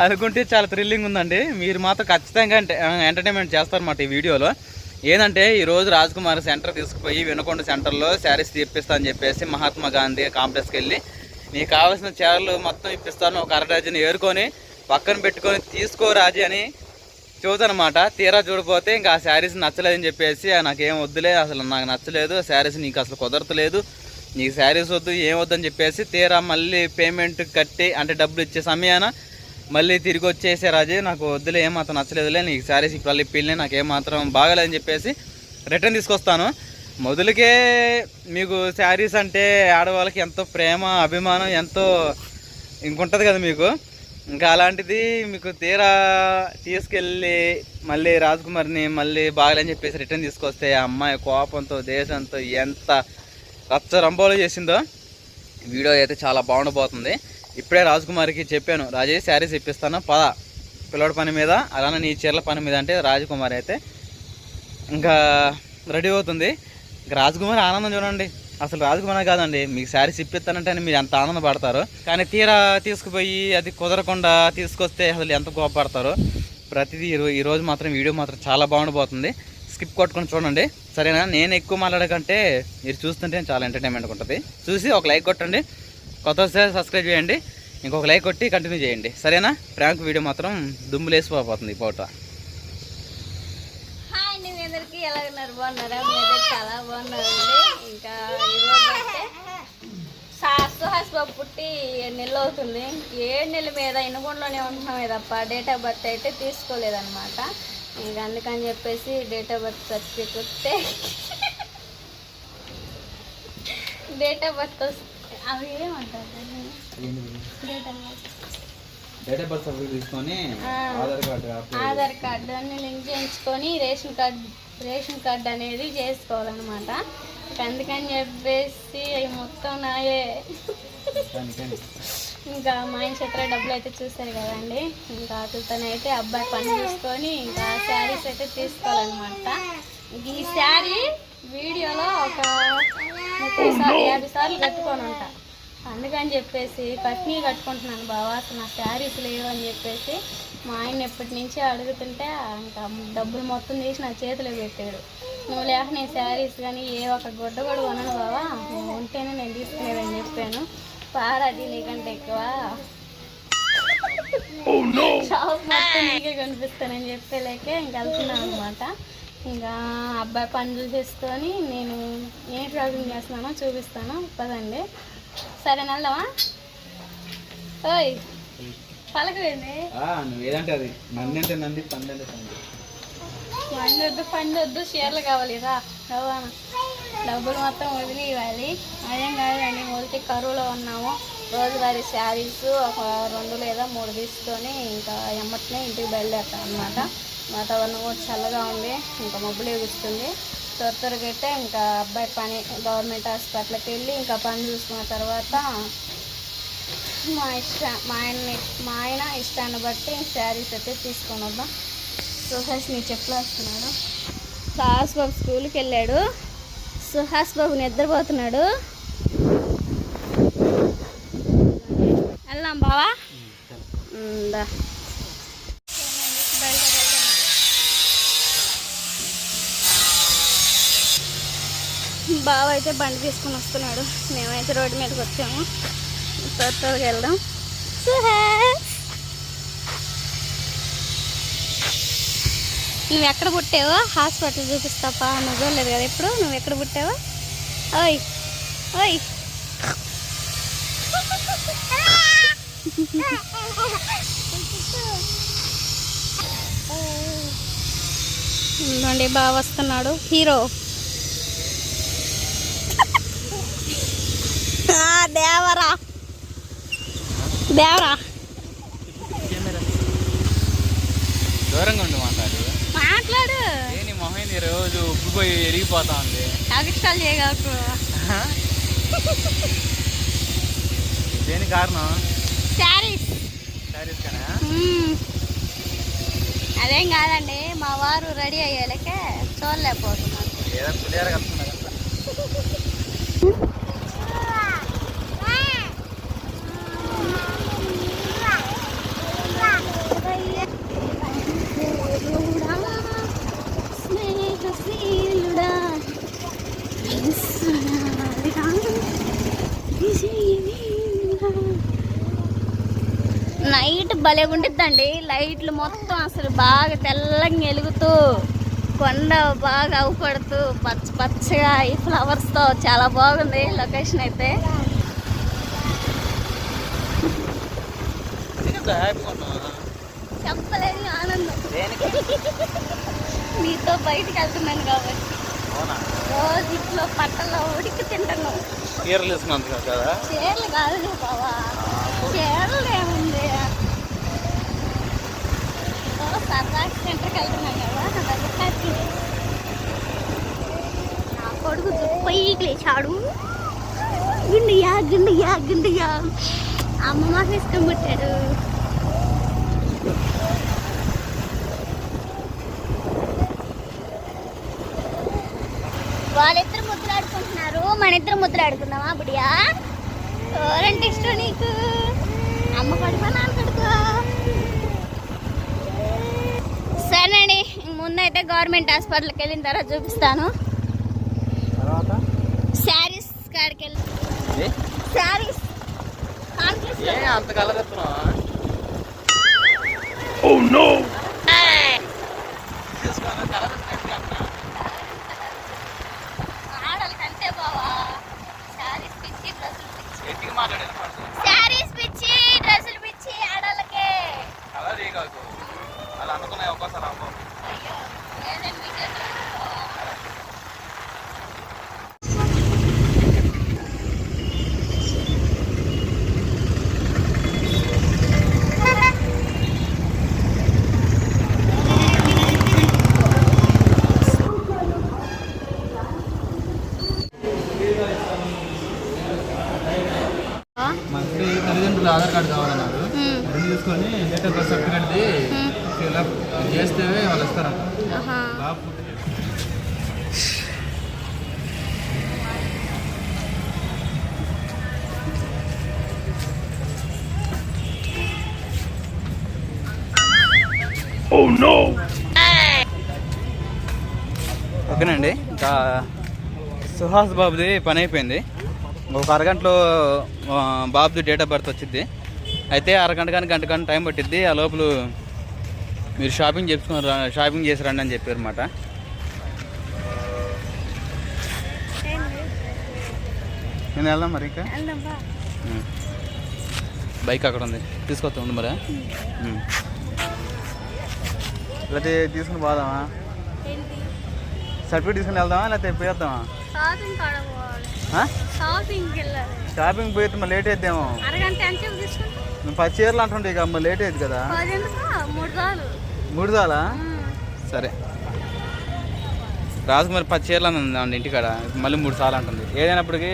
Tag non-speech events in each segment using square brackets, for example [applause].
అనుకుంటే చాలా థ్రిల్లింగ్ ఉందండి. మీరు మాత్రం ఖచ్చితంగా ఎంటర్టైన్మెంట్ చేస్తారన్నమాట ఈ వీడియోలో. ఏంటంటే ఈరోజు రాజ్కుమార్ సెంటర్ తీసుకుపోయి వినకొండ సెంటర్లో శారీస్ తీర్పిస్తా అని చెప్పేసి మహాత్మా గాంధీ కాంప్లెక్స్కి వెళ్ళి నీకు కావాల్సిన చీరలు మొత్తం ఇప్పిస్తాను ఒక అరడజన్ ఏరుకొని పక్కన పెట్టుకొని తీసుకో రాజీ అని చూదనమాట తీరా చూడిపోతే ఇంకా ఆ శారీస్ నచ్చలేదని చెప్పేసి "ఆ, నాకేం వద్దులే అసలు నాకు నచ్చలేదు శారీస్ నీకు అసలు కుదరతలేదు నీకు శారీస్ వద్దు ఏం వద్దని చెప్పేసి తీరా మళ్ళీ పేమెంట్ కట్టి అంటే డబ్బులు ఇచ్చే సమయాన మళ్ళీ తిరిగి వచ్చేసే రాజే నాకు వద్దులే ఏమాత్రం నచ్చలేదులే నీకు శారీస్ ఇప్పుడు మళ్ళీ నాకు ఏమాత్రం బాగలేదని చెప్పేసి రిటర్న్ తీసుకొస్తాను. మొదలుకే మీకు శారీస్ అంటే ఆడవాళ్ళకి ఎంతో ప్రేమ అభిమానం ఎంతో ఇంకుంటుంది కదా మీకు. ఇంకా అలాంటిది మీకు తీరా తీసుకెళ్ళి మళ్ళీ రాజ్కుమార్ని మళ్ళీ బాగలేని చెప్పేసి రిటర్న్ తీసుకొస్తే ఆ అమ్మాయి కోపంతో దేశంతో ఎంత రచ్చ రంబోలో చేసిందో? వీడియో అయితే చాలా బాగుండబోతుంది ఇప్పుడే రాజకుమారికి చెప్పాను రాజే శారీస్ ఇప్పిస్తాను పద. పిల్లడి పని మీద అలానే నీ చీరల పని మీద అంటే రాజకుమారి అయితే ఇంకా రెడీ అవుతుంది. ఇంకా ఆనందం చూడండి. అసలు రాజకుమారి కాదండి మీకు శారీస్ ఇప్పిస్తానంటే మీరు ఎంత ఆనందపడతారు. కానీ తీరా తీసుకుపోయి అది కుదరకుండా తీసుకొస్తే అసలు ఎంత గోపడతారో ప్రతిదీ ఈరోజు మాత్రం వీడియో మాత్రం చాలా బాగుండబోతుంది స్కిప్ కొట్టుకొని చూడండి. సరేనా? నేను ఎక్కువ మాట్లాడకంటే మీరు చూస్తుంటే చాలా ఎంటర్టైన్మెంట్ ఉంటుంది. చూసి ఒక లైక్ కొట్టండి. కొత్త వస్తే సబ్స్క్రైబ్ చేయండి. ఇంకొక లైక్ కొట్టి కంటిన్యూ చేయండి. సరేనా? ప్రాంక్ వీడియో మాత్రం దుమ్ములేసిపోతుంది ఈ పూట. హాయ్ ఎలా ఉన్నారు? బాగున్నారా? చాలా బాగున్నారండి. ఇంకా ఈరోజు అయితే పుట్టి ఏడు నెలలు అవుతుంది? ఏడు నెలల మీద ఇనుగుండలోనే ఉంటున్నామే తప్ప డేట్ ఆఫ్ బర్త్ అయితే తీసుకోలేదన్నమాట. ఇంకా అందుకని చెప్పేసి డేట్ ఆఫ్ బర్త్ సర్టిఫికెట్ వస్తే డేట్ ఆఫ్ బర్త్ వస్తే అవి ఏమంటారు date of birth date of birth certificate తీసుకొని. ఆధార్ కార్డు ఆధార్ కార్డు అన్ని లింక్ చేయించుకొని రేషన్ కార్డ్ రేషన్ కార్డు అనేది చేసుకోవాలన్నమాట. అందుకని చెప్పేసి అవి మొత్తం నాయే. ఇంకా మా ఆయన చేతిలో డబ్బులు అయితే చూస్తారు కదండి. ఇంకా అతనితోనైతే అబ్బాయి పని చూసుకొని ఇంకా శారీస్ అయితే తీసుకోవాలన్నమాట. ఈ శారీ వీడియోలో ఒక ముప్పై సార్లు యాభై సార్లు కట్టుకొని ఉంటా అందుకని చెప్పేసి కట్నీ కట్టుకుంటున్నాను బావా అసలు నా శారీస్ లేవు అని చెప్పేసి మా ఆయన ఎప్పటి నుంచి అడుగుతుంటే ఇంకా డబ్బులు మొత్తం తీసి నా చేతిలో పెట్టాడు. నువ్వు లేక నేను శారీస్ కానీ ఏ ఒక గుడ్డ కూడా కొనను బావా. నువ్వు ఉంటేనే నేను తీసుకునేదని చెప్పాను. పాడది నీకంటే ఎక్కువ. షాప్ మొత్తం నీకే కనిపిస్తానని చెప్పేలేకే ఇంక వెళ్తున్నాను అనమాట ఇంకా అబ్బాయి పనులు చేసుకొని నేను ఏం షాపింగ్ చేస్తున్నానో చూపిస్తాను. పదండి. సరే వెళ్దామా? ఓయ్ పలకలేండి నువ్వు ఏదంటే అది నంది అంటే నంది పంది. అంటే పంది పండొద్దు పండొద్దు చీరలు కావాలి రా డబ్బులు మొత్తం వదిలి ఇవ్వాలి అదేం కాదండి మొదటి కరువులో ఉన్నాము. రోజువారి శారీస్ ఒక రెండు లేదా మూడు తీసుకొని ఇంకా ఎమ్మటినే ఇంటికి బయలుదేరుతాం అనమాట వాతావరణం కూడా చల్లగా ఉంది ఇంకా మబ్బులు ఎగుస్తుంది త్వర త్వరగా అయితే ఇంకా అబ్బాయి పని గవర్నమెంట్ హాస్పిటల్కి వెళ్ళి ఇంకా పని చూసుకున్న తర్వాత మా ఇష్ట మా ఆయన మా ఆయన ఇష్టాన్ని బట్టి శారీస్ అయితే తీసుకొని వద్దాం సుహాస్ నీ చెప్పులు వస్తున్నాడు సాస్ బాబు స్కూల్కి వెళ్ళాడు. సుహాస్ బాబు నిద్రపోతున్నాడు. వెళ్దాం బావా. బావ అయితే బండి తీసుకుని వస్తున్నాడు. మేమైతే రోడ్డు మీదకి వచ్చాము. త్వర త్వరగా వెళ్దాం. సుహా నువ్వు ఎక్కడ పుట్టావో? హాస్పిటల్ చూపిస్తాపా. నువ్వు చూడలేదు కదా ఇప్పుడు నువ్వు ఎక్కడ పుట్టావో? ఓయ్. ఓయ్. ఉందండి బాగా వస్తున్నాడు. హీరో. దేవరా. దేవరా. దూరంగా ఉండు మాట్లాడు. మాట్లాడు ఏ నీ మొహం రోజు ఉబ్బిపోయి ఎరిగిపోతా ఉంది అభిష్టాలు చేయగలరు దేని కారణం? శారీస్. శారీస్ కనా? అదేం కాదండి మా వారు రెడీ అయ్యేలకే చూడలేకపోతున్నారు ఏదో పులిహార కలుపుకున్నా కదా [laughs] నైట్ భలే ఉండిద్దండి లైట్లు మొత్తం అసలు బాగా తెల్లగా వెలుగుతూ కొండ బాగా అవుపడుతూ పచ్చ పచ్చగా ఈ ఫ్లవర్స్తో చాలా బాగుంది లొకేషన్ అయితే? చెప్పలేని ఆనందం. నీతో [laughs] బయటికి వెళ్తున్నాను కాబట్టి. రోజు ఇంట్లో పట్టలో ఉడికి తింటున్నాం. చీరలు వేసుకున్నందుకు కదా? చీరలు కాదు బావా. చీరలు ఏముంది? ఓ సెంటర్కి వెళ్తున్నాం కదా నా నా కొడుకు పైకి లేచాడు. గుండియా గుండియా గుండియా అమ్మ మా ఇష్టం పుట్టాడు. వాళ్ళిద్దరు మన ఇద్దరు ముద్దులాడుకుందామా బుడియా ఎవరంటే ఇష్టం నీకు. అమ్మ కడుపా నాన్న కడుపా సరేనండి ముందైతే గవర్నమెంట్ హాస్పిటల్కి వెళ్ళిన తర్వాత చూపిస్తాను. తర్వాత? శారీస్ కాడికి వెళ్ళి. ఏ? శారీస్. కాన్ఫ్లెక్స్ ఏ అంత కలర్ సుహాస్ బాబుది పని అయిపోయింది. ఒక అరగంటలో బాబుది డేట్ ఆఫ్ బర్త్ వచ్చింది అయితే అరగంట కానీ గంట కానీ టైం పట్టిద్ది. ఆ లోపల మీరు షాపింగ్ చేసుకుని రా- షాపింగ్ చేసి రండి అని చెప్పారు అనమాట నేను వెళ్దాం మరి ఇంకా. బైక్ అక్కడ ఉంది. తీసుకొస్తా ఉండు మరి. లేకపోతే తీసుకుని పోదామా? సర్టిఫికేట్ తీసుకుని వెళ్దామా? లేకపోతే పోయేద్దామా షాపింగ్ పోయితే మళ్ళీ లేట్ అయిద్దేమో. నువ్వు పది చీరలు అంటుండే ఇక మళ్ళీ లేట్ అయ్యింది కదా. మూడు సరే. రాజకుమారి పది చీరలు అని ఇంటికాడ. మళ్ళీ మూడు సార్లు అంటుంది. ఏదైనప్పటికీ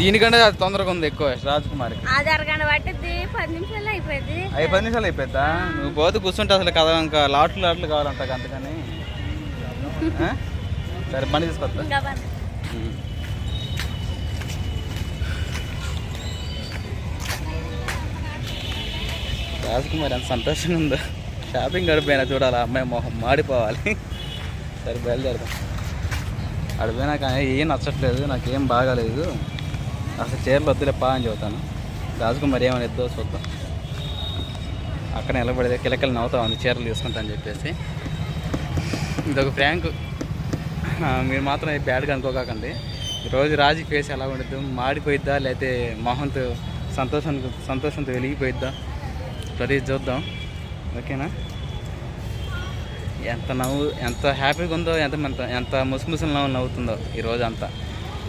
దీనికంటే అది తొందరగా ఉంది ఎక్కువ రాజకుమారి పట్టిద్ది పది నిమిషాలు అయిపోద్దా నువ్వు పోతే కూర్చుంటే అసలు కదా ఇంకా లాట్లు లాట్లు కావాలంట అంతకని? [laughs] సరే బండి తీసుకొస్తా. రాజకుమారి ఎంత సంతోషంగా ఉందో. షాపింగ్ గడిపోయినా చూడాలి అమ్మాయి మొహం మాడిపోవాలి. సరే బయలుదేరదాం. అడిపోయినా కానీ ఏం నచ్చట్లేదు నాకేం బాగాలేదు. అసలు చీరలు వద్దులే పా అని చెబుతాను. రాజకుమారి ఏమని ఎద్దో చూద్దాం. అక్కడ నిలబడితే కిలకలు నవ్వుతా ఉంది చీరలు తీసుకుంటా అని చెప్పేసి. ఇదొక ఫ్రాంక్. మీరు మాత్రం బ్యాడ్గా అనుకోకండి ఈరోజు రాజీ ఫేస్ ఎలా ఉండదు మాడిపోయిద్దా లేకపోతే మొహంతో సంతోషం సంతోషంతో వెలిగిపోయిద్దా? ప్రతి చూద్దాం. ఓకేనా? ఎంత నవ్వు ఎంత హ్యాపీగా ఉందో ఎంత ఎంత ఎంత ముసుముసులు నవ్వు నవ్వుతుందో ఈరోజు అంతా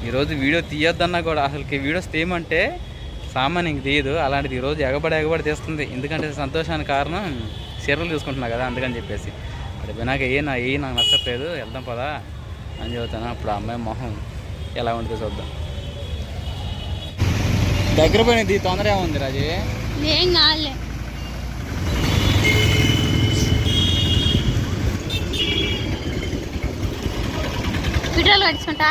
ఈరోజు వీడియో తీయొద్దన్నా కూడా అసలుకి వీడియోస్ తీయమంటే సామాన్యంగా తీయదు. అలాంటిది ఈరోజు ఎగబడి ఎగబడి తీస్తుంది. ఎందుకంటే సంతోషానికి కారణం చీరలు చూసుకుంటున్నా కదా అందుకని చెప్పేసి. అది వినాక ఏ నా ఏ నాకు నచ్చట్లేదు. వెళ్దాం పదా. అని చెబుతాను. అప్పుడు అమ్మాయి మొహం ఎలా ఉంటుందో చూద్దాం. దగ్గర పోయినది తొందర ఏముంది రాజీ? ఏం కాదులే. పెట్రోల్ పట్టించుకుంటా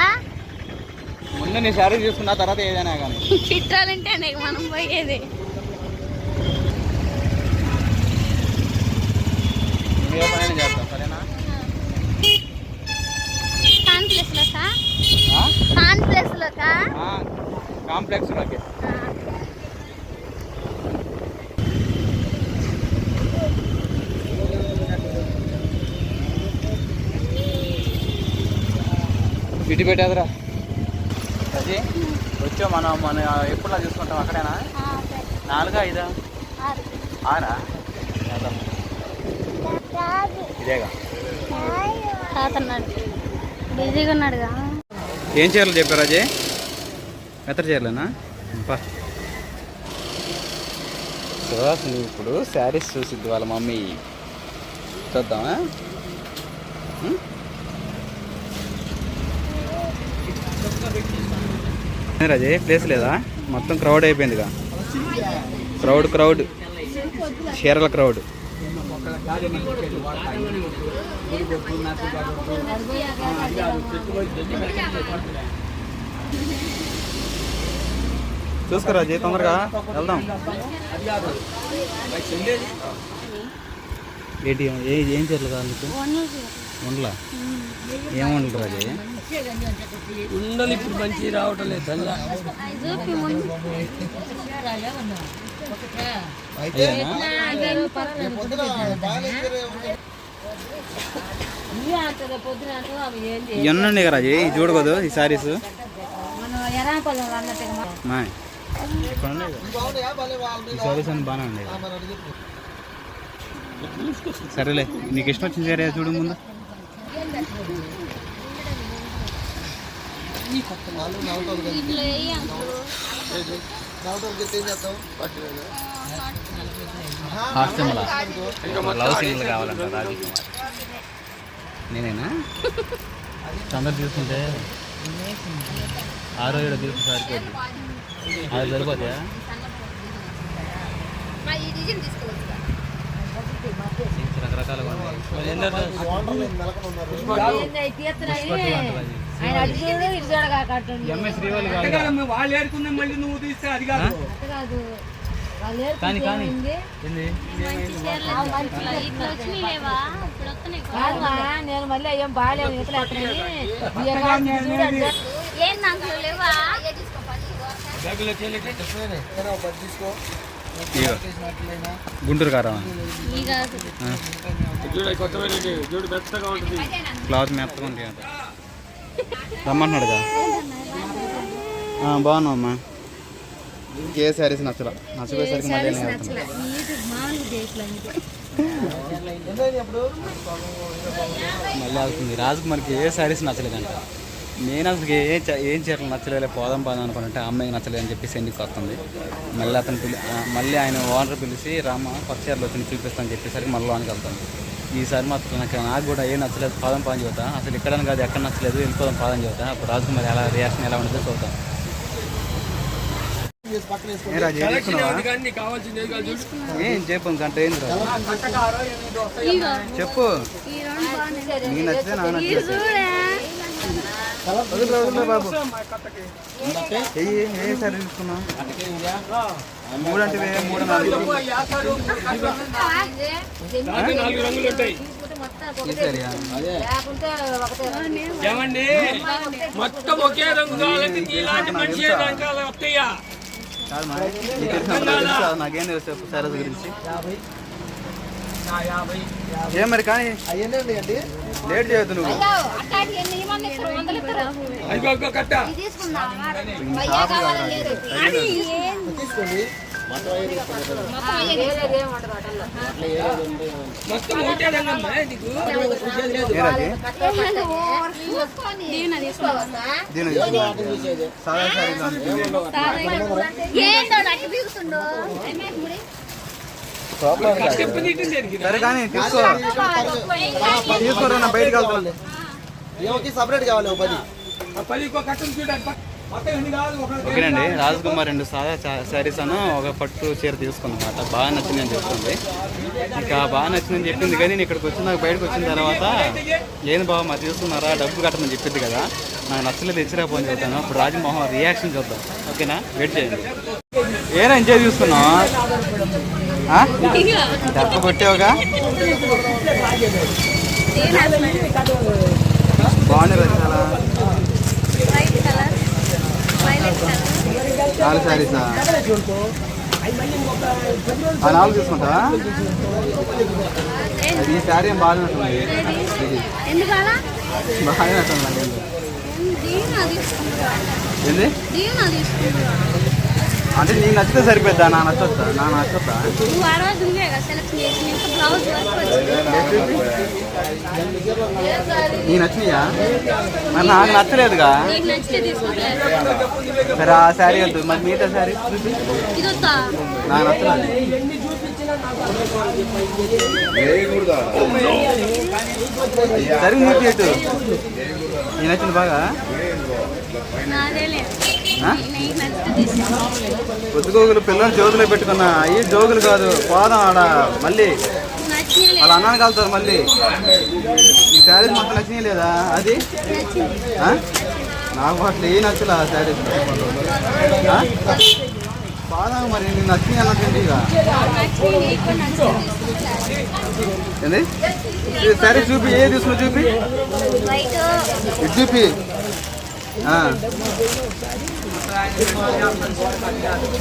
ముందు నీ శారీ తీసుకున్న తర్వాత ఏదైనా కానీ. [laughs] పెట్రోల్ అంటే మనం పోయేది. ఏ చేస్తాం సరేనా? ప్లేస్ లోకా ఇటు పెట్టేదిరా. అది వచ్చా మనం మన ఎప్పుడులా చూసుకుంటాం అక్కడేనా? నాలుగా ఐదా? ఆరా. ఇదేగా. తాత ఉన్నాడు బిజీగా ఉన్నాడుగా ఏం చేయాలో చెప్పారు అజయ్? మెత్తడి చేయాలనా పా. సుహాసిని ఇప్పుడు శారీస్ చూసిద్ది వాళ్ళ మమ్మీ. చూద్దామా? రాజే ప్లేస్ లేదా మొత్తం క్రౌడ్ అయిపోయిందిగా. క్రౌడ్ క్రౌడ్ చీరల క్రౌడ్ చూసుకోరా జీ తొందరగా వెళ్దాం ఏంటి ఏ ఏం కావాలి నీకు ఉండలా ఏం ఉండలు రాజే ఉండలు ఇప్పుడు మంచి రావటం లేదు ఇవన్నీ ఉన్నాయి కదా ఇది చూడకూడదు ఈ సారీస్. ఈ సారీస్ బాగానే ఉన్నాయి కదా. సరేలే నీకు ఇష్టం వచ్చిన సరే చూడు ముందు. లవ్ సీన్లు కావాలంట రాజకుమార్ నేనేనా? తొందర తీసుకుంటే ఆరో ఏడో తీసుకు సరిపోద్ది? అది సరిపోతాయా రకరకాలుగా ఉన్నాయి వాళ్ళు ఏడుకున్న మళ్ళీ నువ్వు తీస్తే అది కాదు కానీ కానీ. నేను మళ్ళీ ఏం బాగాలేను ఇతలు గుంటూరు కారం. మెత్తగా ఉంటుంది క్లాత్ మెత్తగా ఉంటాయి అంట రమ్మంటున్నాడుగా? బాగున్నావు అమ్మా ఏ శారీస్ నచ్చలా? నచ్చపోయేసరికి మళ్ళీ. మళ్ళీ వెళ్తుంది రాజకుమారికి ఏ శారీస్ నచ్చలేదంట. నేను అసలు ఏ చ- ఏం చీరలు నచ్చలేదు పోదాం పోదాం అనుకుంటే అమ్మాయికి నచ్చలేదు అని చెప్పేసి ఎందుకు వస్తుంది? మళ్ళీ అతను పిలి మళ్ళీ ఆయన ఓనర్ పిలిచి రామ కొత్త చీరలు వచ్చి చూపిస్తాను చెప్పేసరికి మళ్ళీ లోనికి వెళ్తాను. ఈసారి మాత్రం నాకు నాకు కూడా ఏం నచ్చలేదు పాదం పాదం చెబుతా. అసలు ఇక్కడ కాదు ఎక్కడ నచ్చలేదు వెళ్ళిపోదాం పాదం చెబుతా. అప్పుడు రాజకుమారి ఎలా రియాక్షన్ ఎలా ఉంటుందో చూద్దాం. ఏ రాజు, చెప్పు గంట రాజు? చెప్పు. ఈ రెండు బాగున్నాయి నీకు నచ్చితే ఇది నచ్చలేదు చూడే వదిలే వదిలే బాబు ఎయ్యి ఏ మూడు అంటే మూడు నాలుగు నాలుగు రంగులు ఉంటాయి ఏమండి మొత్తం ఒకే రంగు కావాలంటే ఇలాంటి మనిషి రంగాలు వస్తాయా నాకేం తెలుసు చెప్పు గురించి ఏం మరి కానీ లేట్ చేయొద్దు నువ్వు. ఏంది? మొత్తం సాదా శారీలో ఉంటుంది. ఏందో అట్లా బీగుతుండో చెప్పు నీటింది ఎరిగి సరే కానీ తీసుకో. తీసుకోరా నా బయటకు వెళ్తాను ఏమోకి సపరేట్ కావాలి పది? చూడండి ఓకేనండి రాజకుమార్ రెండు సాదా శారీస్ అను ఒక పట్టు చీర తీసుకున్నాం అనమాట బాగా నచ్చిందని చెప్తుంది. ఇంకా బాగా నచ్చిందని చెప్పింది కానీ నేను ఇక్కడికి వచ్చిన బయటకు వచ్చిన తర్వాత ఏంది బాబా మరి తీసుకున్నారా డబ్బు కట్టమని చెప్పింది కదా. నాకు నచ్చలేదు ఇచ్చిరాపోని చెప్తాను. అప్పుడు రాజమోహన్ రియాక్షన్ చూద్దాం. ఓకేనా? వెయిట్ చేయండి. ఏనా ఎంజాయ్ చూస్తున్నావు? దెబ్బ కొట్టావుగా? బాగుంది కదా నాలుగు శారీసా? ఆ నాలుగు తీసుకుంటావా? అది ఈ శారీ ఏం దీని తీసుకుంటా ఏంది? తీసుకుంటా అంటే నీకు నచ్చితే సరిపోద్దా? నా నచ్చొద్దా నా నచ్చొద్దా నువ్వు ఆ రోజు నువ్వే కదా సెలెక్ట్ చేసి ఇంకా బ్లౌజ్ వర్క్ వచ్చింది. నీకు నచ్చినాయా? మరి నాకు నచ్చలేదుగా. నీకు నచ్చితే తీసుకుంటా. సరే ఆ శారీ వద్దు. మరి మిగతా శారీ? ఇది వద్దా నాకు నచ్చలేదు సరే నీకు ఎటు నీ నచ్చింది బాగా? పొద్దుగోగులు పిల్లలు జోగులు పెట్టుకున్నా. అయ్యి జోగులు కాదు పోదాం ఆడ మళ్ళీ. వాళ్ళ అన్నాన్ని కలుతారు మళ్ళీ. ఈ శారీస్ మొత్తం నచ్చినాయి లేదా? అది? నాకు అట్లా ఏ నచ్చలే ఆ శారీస్? పోదాం మరి నచ్చినాయి అన్నట్టు ఇక. ఏంది? ఈ శారీ చూపి ఏ తీసుకున్నా చూపి? చూపి.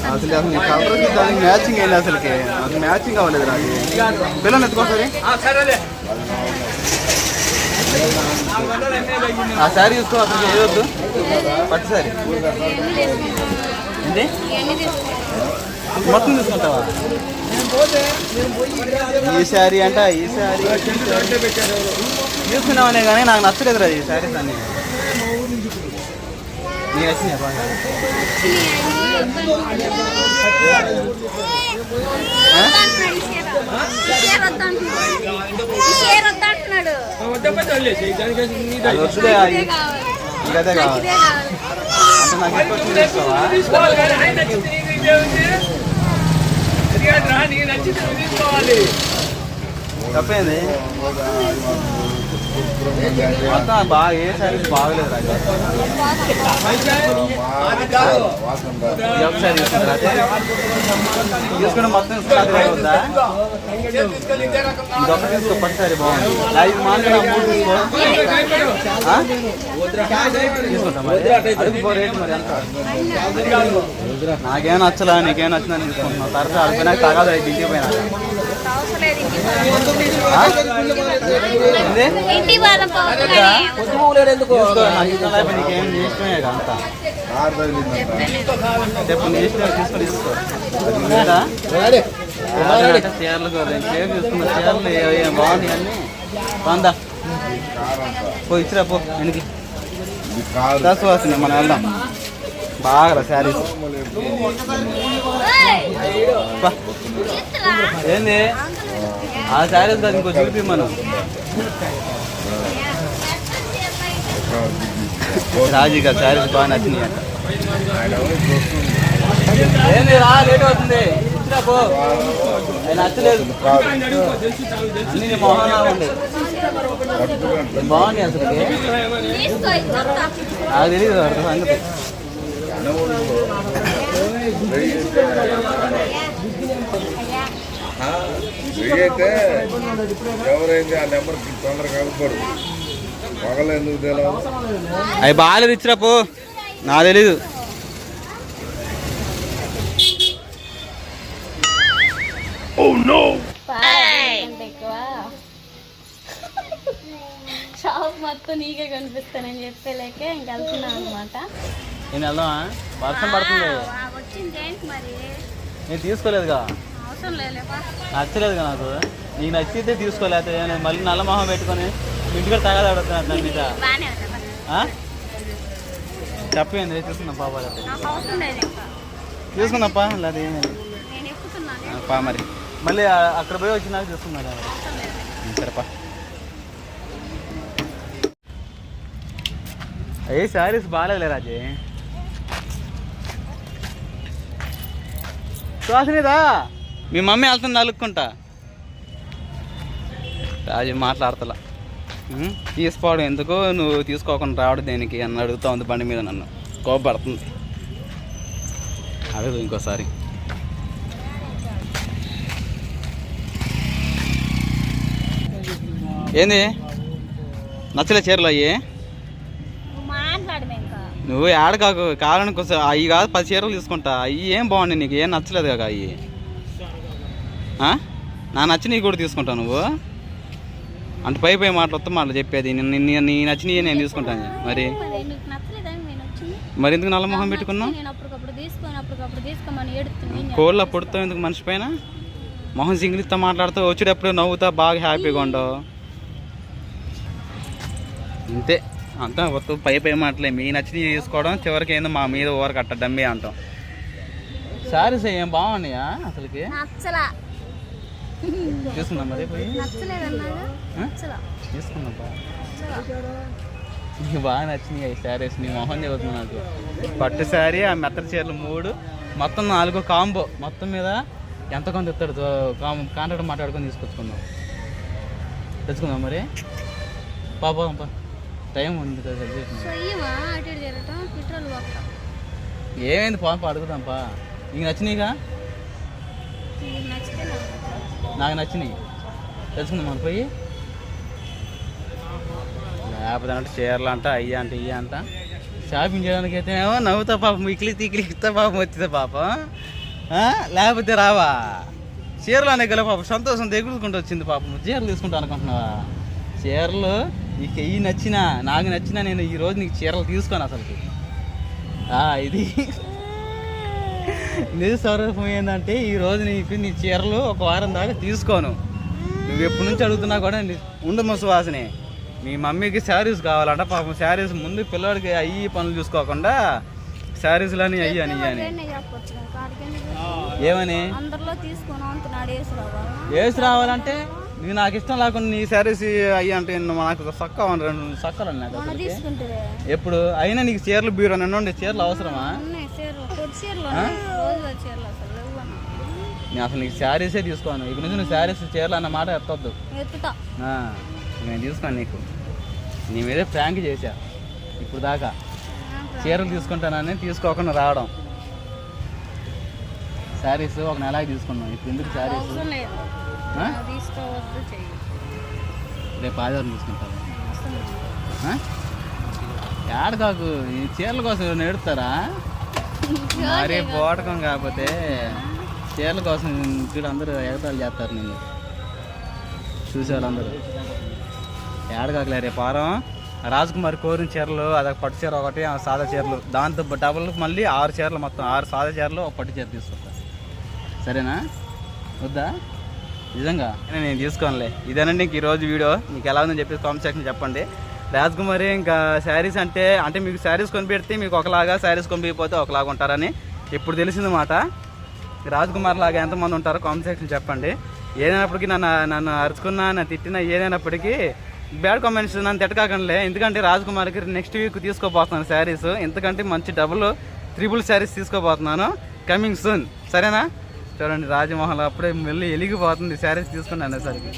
అసలు అసలు నీ కలర్ దానికి మ్యాచింగ్ అయింది అసలుకి? అసలు మ్యాచింగ్ అవ్వలేదు నాకు. పిల్లలు ఎత్తుకోసారి ఆ, శారీ చూసుకో అసలు ఏదొద్దు పట్టు శారీ ఏంటి మొత్తం తీసుకుంటావా? ఈ శారీ అంట ఈ శారీ తీసుకున్నామనే కానీ నాకు నచ్చలేదు రా ఈ శారీస్ అన్ని. నీకు కావాలి అంటే నాకు ఎక్కువ తీసుకోవాలి కానీ తప్పేంది అంతా బాగా ఏ బాగలేదు తీసుకుంటే మొత్తం ఉందా ఇదొక తీసుకో బాగుంది. ఐదు మాత్రం మూడు తీసుకో. తీసుకుంటా మరి. అడుగు మరి ఎంత? నాకేం నచ్చలా నీకేం నచ్చిందని తీసుకుంటున్నావు తర్వాత అడిపోయినాక తగదు అయితే ఇంటికి పోయినా. చీరలు బాగున్నాయి అన్ని? బాగుందా పో ఇచ్చిరా పో వెనక్కి. మనం వెళ్దాం. బాగా శారీస్. ఏంది? ఆ శారీస్ కాదు ఇంకో చూపి మనం. రాజీ గారు శారీస్ బాగా నచ్చినాయి అంట. రా లేట్ అవుతుంది. నచ్చలేదు. ఆయన బాగుంది అసలు. నాకు తెలియదు వాడి సంగతి. అయితే ఆ నెంబర్కి తొందరగా కలపడు అవి బాగాలేదు ఇచ్చిరా పో. నాకు తెలీదు. అంటే ఎక్కువ షాప్ మొత్తం నీకే కనిపిస్తానని చెప్పేలేకే ఇంక అనమాట నేను వెళ్దామా? వర్షం పడుతుంది. వచ్చింది ఏంటి మరి నేను తీసుకోలేదుగా నచ్చలేదుగా నాకు. నీకు నచ్చితే తీసుకోలేదు నేను మళ్ళీ నల్ల మొహం పెట్టుకొని ఇంటికి తగదాడుతున్నాను దాని మీద? చెప్పేయండి తీసుకుందాం పాప ఎక్కుతున్నాను ఆ, పా మరి. మళ్ళీ అక్కడ పోయి వచ్చినాక తీసుకున్నాడు సరేపా ఏ శారీస్ బాగాలేదులే రాజీ. సుహాసినిదా? మీ మమ్మీ వెళ్తుంది అలుక్కుంటా. రాజీ మాట్లాడతలా? తీసుకోవడం ఎందుకు నువ్వు తీసుకోకుండా రావడం దేనికి అని అడుగుతా ఉంది బండి మీద నన్ను. కోపడుతుంది అడుగు ఇంకోసారి. ఏంది? నచ్చలే చీరలు అయ్యి. నువ్వు ఏడ కాకు కావాలని కొంచెం అవి కాదు పది చీరలు తీసుకుంటా. అవి ఏం బాగున్నాయి నీకు? ఏం నచ్చలేదు కదా అవి నా నచ్చి నీకు కూడా తీసుకుంటావు నువ్వు. అంటే పై పై మాటలు వస్తే మాటలు చెప్పేది నీ- నచ్చినవి నేను తీసుకుంటాను. మరి? మరి ఎందుకు నల్ల మొహం పెట్టుకున్నావు? నేను అప్పటికప్పుడు తీసుకొని అప్పటికప్పుడు తీసుకోమని ఏడుతుంది. కోళ్ళ పుడతావు ఎందుకు మనిషి పైన? మొహం సింగిలిస్తా మాట్లాడుతూ వచ్చేటప్పుడు నవ్వుతా బాగా హ్యాపీగా ఉండవు. అంతే అంతా మొత్తం పై పై మాటలే. మీ నచ్చి తీసుకోవడం చివరికి ఏందో మా మీద ఓవర్ కట్ట డమ్మి అంటాం. సారీస్ ఏం బాగున్నాయా అసలుకి? [laughs] నచ్చలా. తీసుకుందాం మరి పోయి నీకు బాగా నచ్చినాయి శారీస్ నీ మొహం చెబుతుంది నాకు. పట్టు శారీ ఆ మెత్తడి చీరలు మూడు. మొత్తం నాలుగు కాంబో. మొత్తం మీద ఎంత కొంత ఇస్తాడు? కాంట్రాక్ట్ మాట్లాడుకొని తీసుకొచ్చుకుందాం. తెచ్చుకుందాం మరి. పాపా టైం ఉంది కదా ఏమైంది? పాప అడుగుదాం పా. నీకు నచ్చినాయిగా? నాకు నచ్చినాయి. తెలుసుకుందాం మనం పోయి. లేకపోతే అంటే చీరలు అంట అయ్యి అంట ఇయ్య అంట. షాపింగ్ చేయడానికి అయితే ఏమో నవ్వుతా పాపం ఇక్లి తీకిలి ఇస్తా పాపం వచ్చిందా పాపం. లేకపోతే రావా? చీరలు అనే గల పాపం సంతోషం దిగులుకుంటూ వచ్చింది పాపం. చీరలు తీసుకుంటా అనుకుంటున్నావా? చీరలు నీకు ఇవి నచ్చినా నాకు నచ్చినా నేను ఈ నీకు చీరలు తీసుకోను అసలుకి. ఇది. నిజ స్వరూపం ఏంటంటే ఈ రోజు నీకు నీ చీరలు ఒక వారం దాకా తీసుకోను. నువ్వు ఎప్పటి నుంచి అడుగుతున్నా కూడా ఉండు ముసు వాసనే. మీ మమ్మీకి శారీస్ కావాలంట పాపం శారీస్ ముందు పిల్లడికి అయ్యి పనులు చూసుకోకుండా శారీస్లని అయ్యి అని అని? ఏమని? వేసి రావాలంటే నీ నాకు ఇష్టం లేకుండా నీ శారీస్ అయ్యి అంటే నాకు సక్క రెండు సక్కలు. తీసుకుంటే. ఎప్పుడు? అయినా నీకు చీరలు బీరో చీరలు అవసరమా? ఉన్నాయి చీరలు అన్న. నేను అసలు నీకు శారీసే తీసుకోను. ఇక నుంచి నువ్వు శారీస్ చీరలు అన్న మాట ఎత్తొద్దు. నేను తీసుకోను నీకు. నీ మీదే ప్రాంక్ చేశా. ఇప్పుడు దాకా. చీరలు తీసుకుంటానని తీసుకోకుండా రావడం. శారీస్ ఒక నెలకి తీసుకున్నాం. ఇప్పుడు ఎందుకు శారీస్? రేపు ఆదివారం తీసుకుంటాను లేదు. ఏడ కాకు? ఈ చీరల కోసం నేడుతారా మరీ పోవటం కాకపోతే చీరల కోసం చూడు అందరూ ఎగతాలు చేస్తారు నేను చూసే వాళ్ళందరూ ఏడకాకలే రేపు వారం రాజకుమారి కోరిన చీరలు అదొక పట్టు చీర ఒకటి సాదా చీరలు. దాంతో డబుల్ మళ్ళీ ఆరు చీరలు మొత్తం ఆరు సాదా చీరలు ఒక పట్టు చీర తీసుకుంటా సరేనా? వద్దా? నిజంగా? నేను తీసుకోనులే. ఇదేనండి ఇంక ఈరోజు వీడియో. మీకు ఎలా ఉందని చెప్పేసి కామెంట్ సెక్షన్ చెప్పండి. రాజకుమారి ఇంకా శారీస్ అంటే అంటే మీకు శారీస్ కొనిపెడితే మీకు ఒకలాగా శారీస్ కొనిపోతే ఒకలాగా ఉంటారని ఇప్పుడు తెలిసింది మాట. రాజకుమార్ లాగా ఎంతమంది ఉంటారో కామెంట్ సెక్షన్ చెప్పండి. ఏదైనప్పటికీ నన్ను నన్ను అరుచుకున్నా నన్ను తిట్టినా ఏదైనప్పటికీ బ్యాడ్ కామెంట్స్ నన్ను తిట్టకాకండిలే. ఎందుకంటే రాజకుమార్కి నెక్స్ట్ వీక్ తీసుకోబోతున్నాను శారీస్. ఎందుకంటే మంచి డబుల్ త్రిబుల్ శారీస్ తీసుకోబోతున్నాను. కమింగ్ సూన్ సరేనా? చూడండి రాజమహల్ అప్పుడే మళ్ళీ వెలిగిపోతుంది శారీస్ తీసుకున్నాను అనేసరికి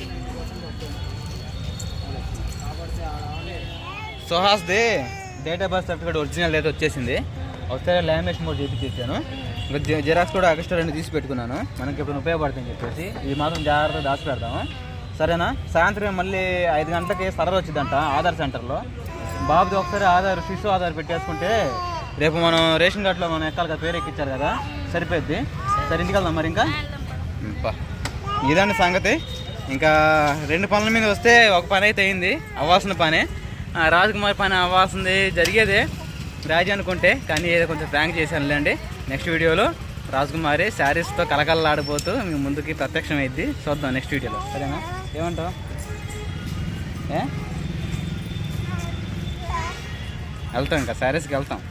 సుహాస్ది date of birth certificate original అయితే వచ్చేసింది. ఒకసారి లామినేషన్ కూడా చేపించాను ఇంకా జె- జిరాక్స్ కూడా ఎక్స్ట్రా రెండు తీసి పెట్టుకున్నాను. మనకి ఇప్పుడు ఉపయోగపడుతుంది చెప్పేసి. ఇది మాత్రం జాగ్రత్తగా దాచి పెడతాము సరేనా? సాయంత్రం మళ్ళీ ఐదు గంటలకి సర్వర్ వచ్చిందంట ఆధార్ సెంటర్లో. బాబుది ఒకసారి ఆధార్ శిశు ఆధార్ పెట్టేసుకుంటే రేపు మనం రేషన్ కార్డులో మనం ఎక్కాలి కదా పేరు ఎక్కించారు కదా. సరిపోద్ది సరే ఇంటికి వెళ్దాం మరి ఇంకా. ఇదండి సంగతి. ఇంకా రెండు పనుల మీద వస్తే ఒక పని అయితే అయింది అవ్వాల్సిన పనే. ఆ, రాజకుమార్ పని అవ్వాల్సింది జరిగేదే. రాజీ అనుకుంటే కానీ ఏదో కొంచెం ప్రాంక్ చేశానులేండి. నెక్స్ట్ వీడియోలో రాజకుమారి శారీస్తో కలకలలాడిపోతూ మీ ముందుకి ప్రత్యక్షం అయింది చూద్దాం నెక్స్ట్ వీడియోలో. సరేనా? ఏమంటావు? ఏ? వెళ్తాం ఇంకా శారీస్కి వెళ్తాం.